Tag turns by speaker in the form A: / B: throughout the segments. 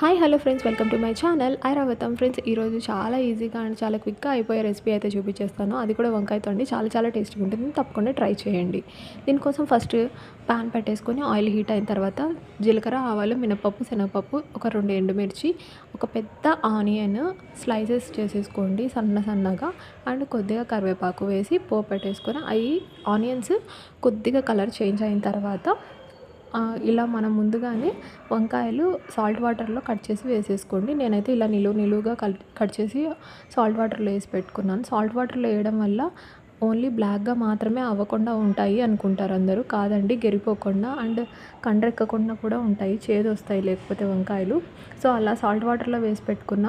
A: Hi hello friends welcome to my channel. Airavatham friends ఈరోజు చాలా ఈజీగా అండ్ చాలా క్విక్గా అయిపోయే రెసిపీ అయితే చూపించేస్తాను. అది కూడా వంకాయతో అండి చాలా చాలా టేస్టీగా ఉంటుంది. తప్పకుండా ట్రై చేయండి. దీనికోసం ఫస్ట్ పాన్ పెట్టేసుకొని ఆయిల్ హీట్ అయిన తర్వాత జీలకర్ర ఆవాలు మినపప్పు శనగపప్పు ఒక రెండు ఎండుమిర్చి ఒక పెద్ద ఆనియన్ స్లైసెస్ చేసేసుకోండి సన్న సన్నగా. అండ్ కొద్దిగా కరివేపాకు వేసి పోపు పెట్టేసుకొని అవి ఆనియన్స్ కొద్దిగా కలర్ చేంజ్ అయిన తర్వాత ఇలా మనం ముందుగానే వంకాయలు సాల్ట్ వాటర్లో కట్ చేసి వేసేసుకోండి. నేనైతే ఇలా నిలువు నిలువుగా కట్ కట్ చేసి సాల్ట్ వాటర్లో వేసి పెట్టుకున్నాను. సాల్ట్ వాటర్లో వేయడం వల్ల ఓన్లీ బ్లాక్గా మాత్రమే అవ్వకుండా ఉంటాయి అనుకుంటారు అందరూ. కాదండి గెరిపోకుండా అండ్ కండ్రెక్కకుండా కూడా ఉంటాయి. చేదు వస్తాయి లేకపోతే వంకాయలు. సో అలా సాల్ట్ వాటర్లో వేసి పెట్టుకున్న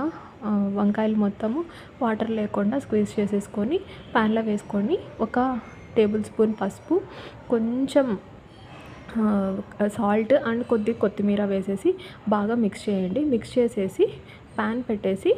A: వంకాయలు మొత్తము వాటర్ లేకుండా స్క్వీజ్ చేసేసుకొని ప్యాన్లో వేసుకొని ఒక టేబుల్ స్పూన్ పసుపు కొంచెం సాల్ట్ అండ్ కొద్ది కొత్తిమీర వేసేసి బాగా మిక్స్ చేయండి. మిక్స్ చేసేసి ప్యాన్ పెట్టేసి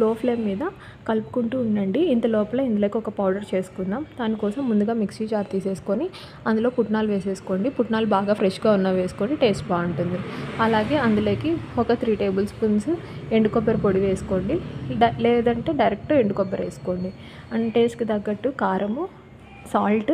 A: లో ఫ్లేమ్ మీద కలుపుకుంటూ ఉండండి. ఇంత లోపల ఇందులోకి ఒక పౌడర్ చేసుకుందాం. దానికోసం ముందుగా మిక్సీ జార్ తీసేసుకొని అందులో పుట్నాలు వేసేసుకోండి. పుట్నాలు బాగా ఫ్రెష్గా ఉన్న వేసుకొని టేస్ట్ బాగుంటుంది. అలాగే అందులోకి ఒక త్రీ టేబుల్ స్పూన్స్ ఎండు కొబ్బరి పొడి వేసుకోండి. లేదంటే డైరెక్ట్ ఎండు కొబ్బరి వేసుకోండి. అండ్ టేస్ట్కి తగ్గట్టు కారము సాల్ట్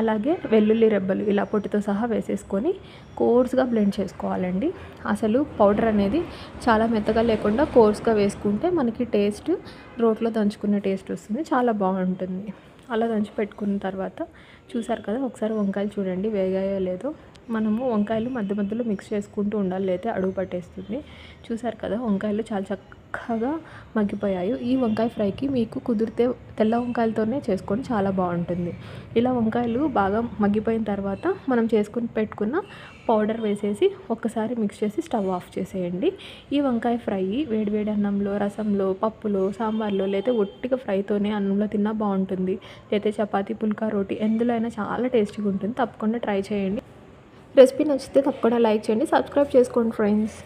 A: అలాగే వెల్లుల్లి రెబ్బలు ఇలా పొట్టితో సహా వేసేసుకొని కోర్స్గా బ్లెండ్ చేసుకోవాలండి. అసలు పౌడర్ అనేది చాలా మెత్తగా లేకుండా కోర్స్గా వేసుకుంటే మనకి టేస్ట్ రోట్లో దంచుకున్న టేస్ట్ వస్తుంది చాలా బాగుంటుంది. అలా దంచి పెట్టుకున్న తర్వాత చూసారు కదా ఒకసారి వంకాయలు చూడండి వేగాయో లేదో. మనము వంకాయలు మధ్య మధ్యలో మిక్స్ చేసుకుంటూ ఉండాలి అయితే అడుగు పట్టేస్తుంది. చూసారు కదా వంకాయలు చాలా చక్కగా మగ్గిపోయాయి. ఈ వంకాయ ఫ్రైకి మీకు కుదిరితే తెల్ల వంకాయలతోనే చేసుకొని చాలా బాగుంటుంది. ఇలా వంకాయలు బాగా మగ్గిపోయిన తర్వాత మనం చేసుకుని పెట్టుకున్న పౌడర్ వేసేసి ఒక్కసారి మిక్స్ చేసి స్టవ్ ఆఫ్ చేసేయండి. ఈ వంకాయ ఫ్రై వేడివేడి అన్నంలో రసంలో పప్పులో సాంబార్లో లేదా ఒట్టిగా ఫ్రైతోనే అన్నంలో తిన్నా బాగుంటుంది. లేదా చపాతీ పుల్కా రోటీ ఎందులో అయినా చాలా టేస్టీగా ఉంటుంది. తప్పకుండా ట్రై చేయండి. రెసిపీ నచ్చితే తప్పకుండా లైక్ చేయండి సబ్స్క్రైబ్ చేసుకోండి ఫ్రెండ్స్.